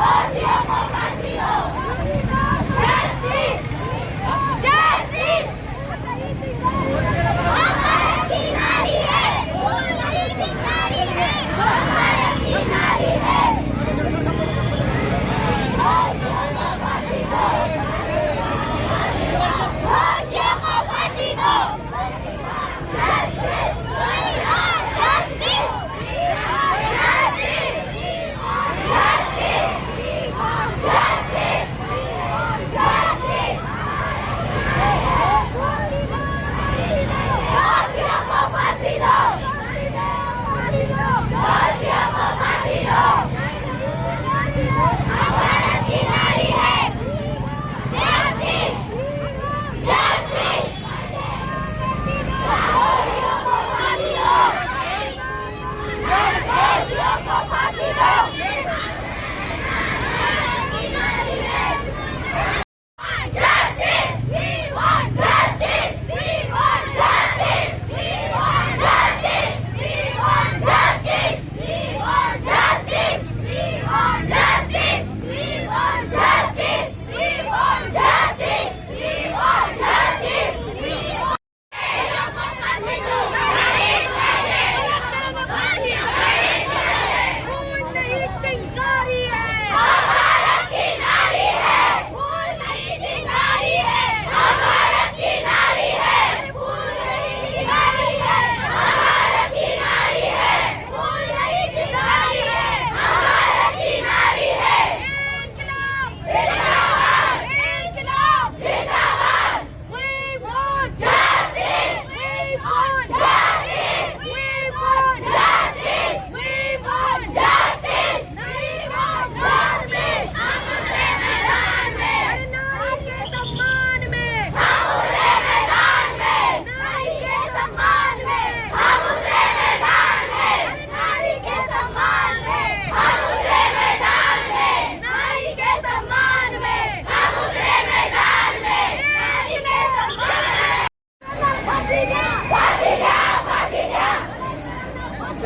Asia!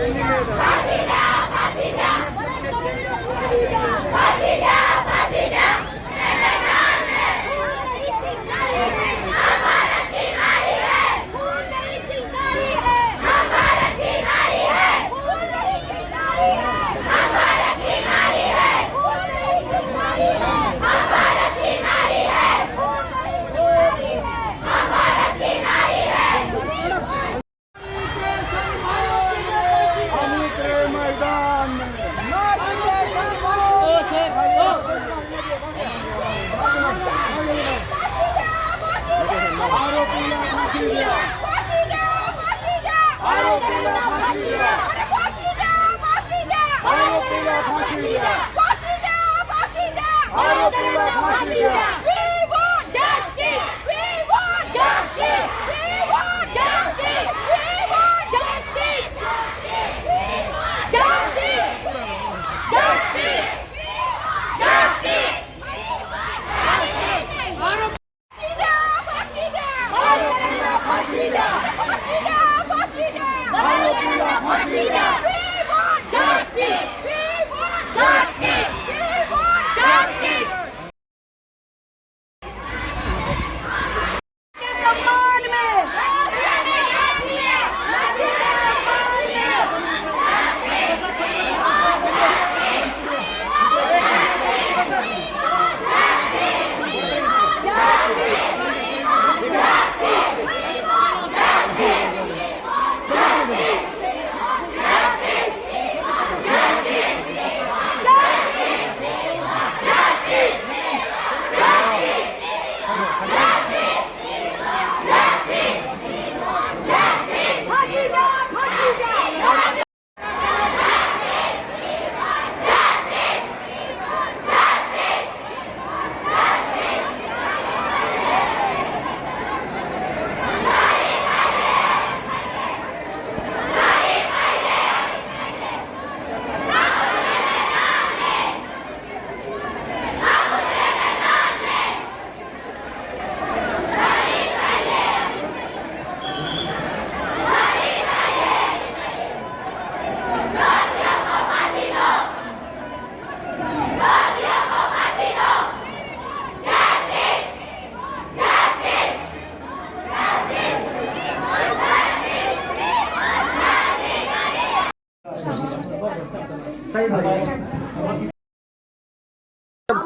ధన్యవాదాలు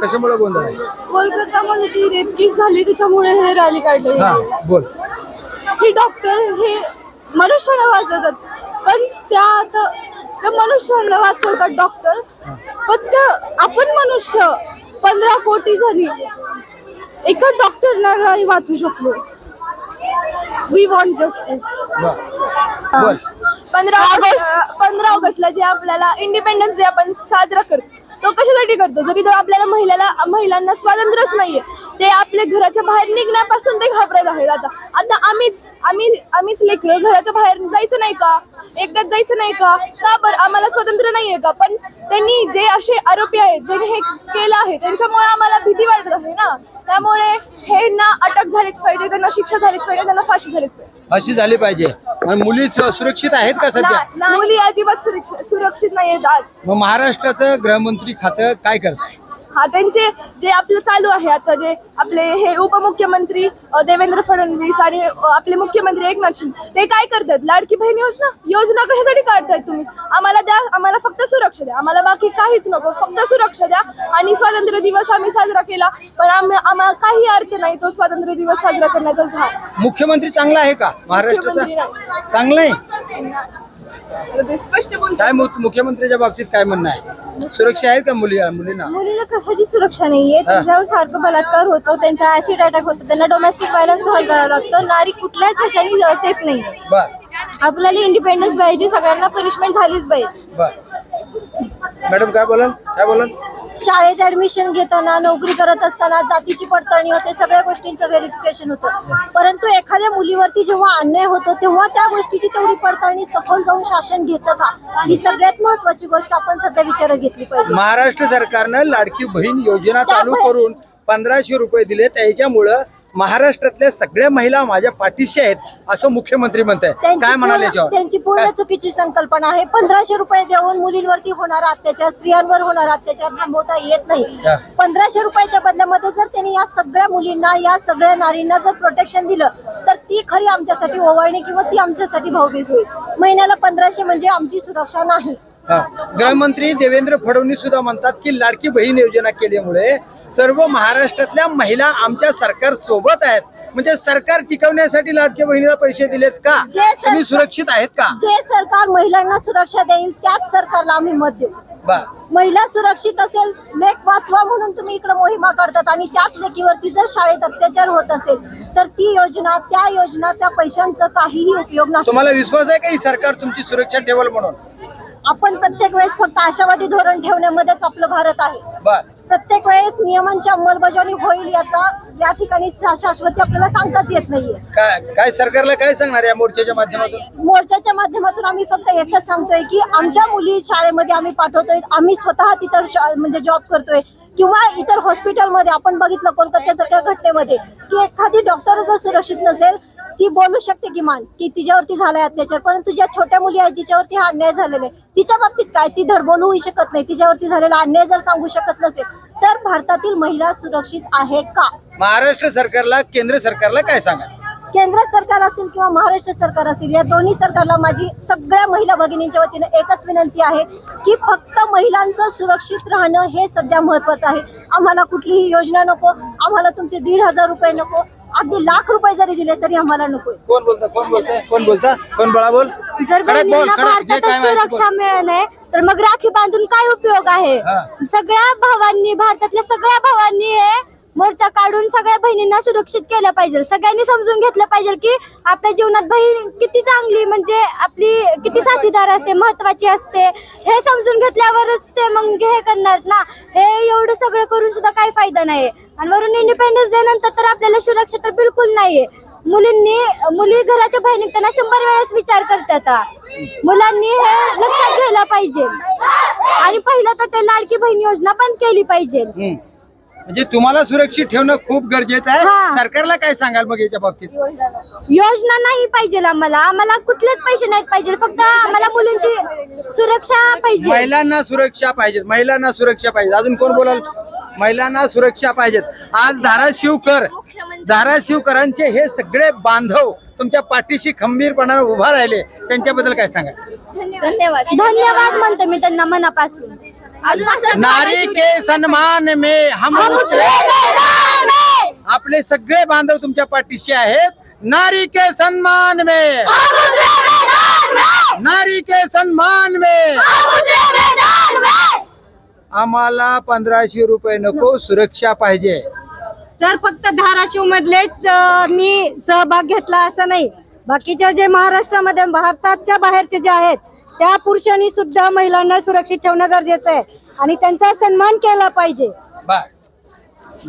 कशामुळे गोंधळ आहे? कोलकातामध्ये ती रेप केस झाली त्याच्यामुळे हे रॅली काढली. हा बोल. ही डॉक्टर हे मनुष्याला वाचवतात. पण त्या आता त्या मनुष्याला वाचवतात डॉक्टर पण त्या आपण मनुष्य पंधरा कोटी जणी एका डॉक्टरला नाही वाचू शकलो. वी वॉन्ट जस्टिस बर बोल. पंधरा ऑगस्ट पंधरा ऑगस्टला जे आपल्याला इंडिपेंडन्स डे आपण साजरा करतो तो करतो. जरी तो आपल्याला महिलाला महिलांना स्वातंत्र्यच नाहीये ते आपल्या घराच्या बाहेर निघण्यापासून ते घाबरत आहेत. आता आता आम्हीच आम्ही आम्हीच लेकर घराच्या बाहेर जायचं नाही का? एकट्यात जायचं नाही का? का बरं? आम्हाला स्वातंत्र्य नाहीये का? पण त्यांनी जे असे आरोपी आहेत ज्यांनी हे केलं आहे त्यांच्यामुळे आम्हाला भीती वाटत आहे ना? त्यामुळे हे ना अटक झालीच पाहिजे त्यांना शिक्षा झालीच पाहिजे त्यांना फाशी झालीच पाहिजे. अशी झाली पाहिजे. मग मुली सु- सुरक्षित आहेत का सध्या? मुली अजिबात सुरक्षित सुरक्षित नाहीयेत आज. मग महाराष्ट्राचं गृहमंत्री खातं काय करत हा त्यांचे जे आपलं चालू आहे आता जे आपले हे उपमुख्यमंत्री देवेंद्र फडणवीस आणि आपले मुख्यमंत्री एकनाथ शिंदे ते काय करतात? लाडकी बहीण योजना? योजना कशासाठी काढतायत तुम्ही? आम्हाला द्या आम्हाला फक्त सुरक्षा द्या. आम्हाला बाकी काहीच नको. फक्त सुरक्षा द्या आणि स्वातंत्र्य दिवस आम्ही साजरा केला पण आम्ही आम्हाला काही अर्थ नाही तो स्वातंत्र्य दिवस साजरा करण्याचा झाला. मुख्यमंत्री चांगला आहे का? महाराष्ट्राचा? चांगला आहे? काय मु- मुख्यमंत्र्याच्या बाबतीत काय म्हणणं आहे? सुरक्षा आहे का मुली मुलींना? मुलीला कशाची सुरक्षा नाहीये. त्यांच्यावर सारखं बलात्कार होतो त्यांचा ऍसिड अटॅक होतो त्यांना डोमेस्टिक व्हायलन्स सहन करावं लागतं. नारी कुठल्याच ह्याच्यानी सेफ नाहीये. बर. आपल्याला इंडिपेंडन्स पाहिजे सगळ्यांना पनिशमेंट झालीच पाहिजे. बर. मॅडम काय बोलाल? काय बोलाल? शाळेत ऍडमिशन घेताना नोकरी करत असताना जातीची पडताळणी होते सगळ्या गोष्टींचं व्हेरिफिकेशन होतं. परंतु एखाद्या मुलीवरती जेव्हा अन्याय होतो तेव्हा त्या गोष्टीची तेवढी पडताळणी सखोल जाऊन शासन घेतं का? ही सगळ्यात महत्वाची गोष्ट आपण सध्या विचारात घेतली पाहिजे. महाराष्ट्र सरकारनं लाडकी बहीण योजना चालू करून पंधराशे रुपये दिले त्याच्यामुळं महाराष्ट्रातल्या सगळ्या महिला माझ्या पाठीशी आहेत असं मुख्यमंत्री म्हणत काय म्हणाले त्यांची पूर्ण? चुकीची संकल्पना आहे पंधराशे रुपये देऊन मुलींवरती होणारा अत्याचार स्त्रियांवर होणारा अत्याचार थांबवता येत नाही. पंधराशे रुपयाच्या बदल्यामध्ये जर त्यांनी या सगळ्या मुलींना या सगळ्या नारींना जर प्रोटेक्शन दिलं तर ती खरी आमच्यासाठी ओवाळणी किंवा ती आमच्यासाठी भावबीज होईल महिन्याला पंधराशे म्हणजे आमची सुरक्षा नाही. गृहमंत्री देवेंद्र फडणवीस सुद्धा म्हणतात की लाडकी बहीण योजना केल्यामुळे सर्व महाराष्ट्रातल्या महिला आमच्या सरकार सोबत आहेत. म्हणजे सरकार टिकवण्यासाठी लाडक्या बहिणीला पैसे दिलेत का? तुम्ही सुरक्षित आहेत का? जे सरकार महिलांना सुरक्षा देईल त्याच सरकारला आम्ही मत देऊ. महिला सुरक्षित असेल लेख वाचवा म्हणून तुम्ही इकडे मोहिमा काढतात आणि त्याच लेखीवरती जर शाळेत अत्याचार होत असेल तर ती योजना त्या योजना त्या पैशांचा काहीही उपयोग नाही. तुम्हाला विश्वास आहे का ही सरकार तुमची सुरक्षा ठेवल म्हणून? आपण प्रत्येक वेळेस फक्त आशावादी धोरण ठेवण्यामध्येच आपलं भारत आहे. प्रत्येक वेळेस नियमांची अंमलबजावणी होईल याचा या ठिकाणी शाश्वती आपल्याला सांगताच येत नाहीये. काय काय सरकारला काय सांगणार या मोर्चाच्या माध्यमातून? मोर्चाच्या माध्यमातून आम्ही फक्त एकच सांगतोय की आमच्या मुली शाळेमध्ये आम्ही पाठवतोय आम्ही स्वतः तिथं म्हणजे जॉब करतोय. किंवा इतर हॉस्पिटलमध्ये आपण बघितलं कोलकात्यासारख्या घटनेमध्ये की एखादी डॉक्टर जर सुरक्षित नसेल ती बोलू शकते किमान की तिच्यावरती झालाय अत्याचार परंतु ज्या छोट्या मुली आहेत जिच्यावरती हा अन्याय झालेला आहे तिच्या बाबतीत काय? ती धड बोलूही शकत नाही तिच्यावरती झालेला अन्याय जर सांगू शकत नसेल तर भारतातील महिला सुरक्षित आहे का? महाराष्ट्र सरकारला केंद्र सरकारला काय सांगा केंद्र सरकार असेल किंवा महाराष्ट्र सरकार असेल या दोन्ही सरकारला माझी सगळ्या महिला भगिनींच्या वतीने एकच विनंती आहे की फक्त महिलांचं सुरक्षित राहणं हे सध्या महत्वाचं आहे. आम्हाला कुठलीही योजना नको आम्हाला तुमचे दीड हजार रुपये नको अगदी लाख रुपये जरी दिले तरी आम्हाला नकोय. कोण बोलता? कोण बोलतंय? कोण बोलता कोण बळा बोल? जर कडक बोल, बहिणींना कडक, जे काय भारतातच माहिती सुरक्षा. मिळत नाही तर मग राखी बांधून काय उपयोग आहे? हा. सगळ्या भावांनी भारतातल्या सगळ्या भावांनी हे मोर्चा काढून सगळ्या बहिणींना सुरक्षित केलं पाहिजे. सगळ्यांनी समजून घेतलं पाहिजे की आपल्या जीवनात बहीण किती चांगली म्हणजे आपली किती साथीदार असते महत्वाची असते. हे समजून घेतल्यावरच ते मग हे करणार ना. हे एवढं सगळं करून सुद्धा काही फायदा नाही. आणि वरून इंडिपेंडन्स डे नंतर तर आपल्याला सुरक्षा तर बिलकुल नाहीये. मुलींनी मुली घराच्या बाहेर निघताना शंभर वेळेस विचार करतात मुलांनी हे लक्षात घ्यायला पाहिजे. आणि पहिलं तर ते लाडकी बहीण योजना बंद केली पाहिजे. म्हणजे तुम्हाला सुरक्षित ठेवणं खूप गरजेचं आहे. हा. सरकारला काय सांगाल मग याच्या बाबतीत? योजना नाही पाहिजे आम्हाला. आम्हाला कुठलेच पैसे नाहीत पाहिजे. फक्त आम्हाला मुलींची सुरक्षा पाहिजे. महिलांना सुरक्षा पाहिजे. महिलांना सुरक्षा पाहिजे. अजून कोण बोलाल? महिलांना सुरक्षा पाहिजेत आज धाराशिवकर धाराशिवकरांचे हे सगळे बांधव तुमच्या पाठीशी खंबीरपणाने उभा राहिले त्यांच्याबद्दल काय सांगा? धन्यवाद. धन्यवाद म्हणते मी त्यांना मनापासून. नारी के सन्मान में हम हम उतरे. उतरे मैदान में, आपले सगळे बांधव तुमच्या पाठीशी आहेत. नारी के सन्मान में। हम उतरे मैदान में, नारी के सन्मान में। हम उतरे मैदान में. आम्हाला पंधराशे रुपये नको सुरक्षा पाहिजे. सर फक्त धाराशिव मधलेच मी सहभाग घेतला असं नाही. बाकीच्या जे महाराष्ट्रामध्ये भारताच्या बाहेरचे जे आहेत त्या पुरुषांनी सुद्धा महिलांना सुरक्षित ठेवणं गरजेचं आहे. आणि त्यांचा सन्मान केला पाहिजे.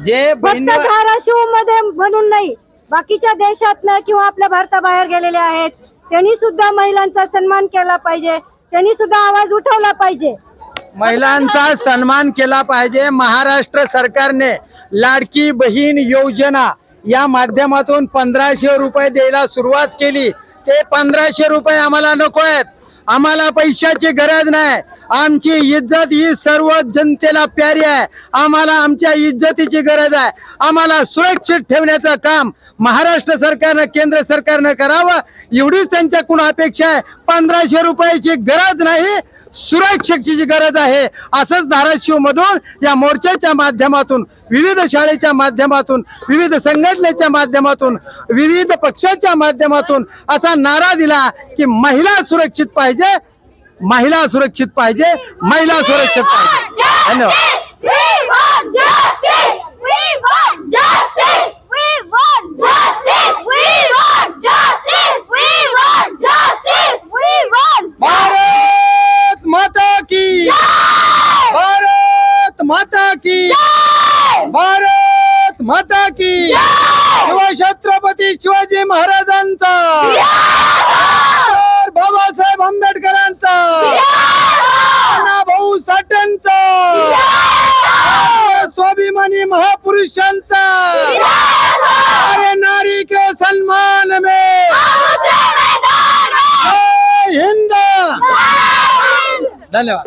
जे फक्त धाराशिवमध्ये म्हणून नाही बाकीच्या देशातनं किंवा आपल्या भारताबाहेर गेलेले आहेत त्यांनी सुद्धा महिलांचा सन्मान केला पाहिजे. त्यांनी सुद्धा आवाज उठवला पाहिजे. महिलांचा सन्मान केला पाहिजे. महाराष्ट्र सरकारने लाडकी बहीण योजना या माध्यमातून पंधराशे रुपये द्यायला सुरुवात केली. ते पंधराशे रुपये आम्हाला नको आहेत. आम्हाला पैशाची गरज नाही. आमची इज्जत ही सर्व जनतेला प्यारी आहे. आम्हाला आमच्या इज्जतीची गरज आहे. आम्हाला सुरक्षित ठेवण्याचं काम महाराष्ट्र सरकारनं केंद्र सरकारनं करावं. एवढीच त्यांच्याकडून अपेक्षा आहे. पंधराशे रुपयाची गरज नाही. सुरक्षेची जी गरज आहे असंच धाराशिव मधून या मोर्चाच्या माध्यमातून विविध शाळेच्या माध्यमातून विविध संघटनेच्या माध्यमातून विविध पक्षाच्या माध्यमातून असा नारा दिला की महिला सुरक्षित पाहिजे महिला सुरक्षित पाहिजे महिला सुरक्षित पाहिजे. धन्यवाद. माता की। भारत माता की। शिवछत्रपती शिवाजी महाराजांचा। बाबासाहेब आंबेडकरांचा। भाऊ साठ्यांचा स्वाभिमानी महापुरुषांचा। अरे नारी के सन्मान में। हिंद। धन्यवाद।